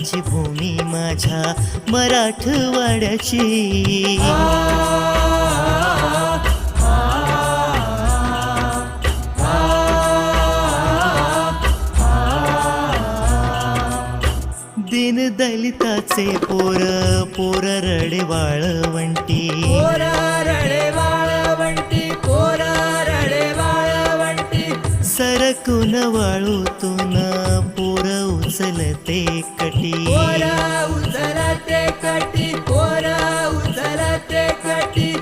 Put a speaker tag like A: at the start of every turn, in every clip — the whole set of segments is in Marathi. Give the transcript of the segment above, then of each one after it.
A: महंताची भूमी माझ्या मराठवाड्याची दिन दलिताचे पोर पोर रडे वाळवंटी सरकून वाळूतून उचलते कटी.
B: उचलते कटी पोरा उचलते कटी.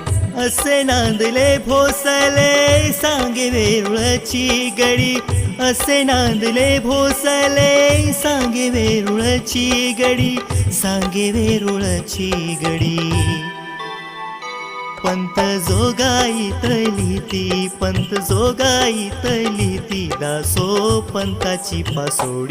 A: असे नांदले भोसले सांगे वेरुळची गडी. असे नांदले भोसले सांगे वेरुळची गडी. सांगे वेरुळची गडी. पंत जोगाई तली ती पंत जोगाई तली ती. दासो पंताची पासोडी.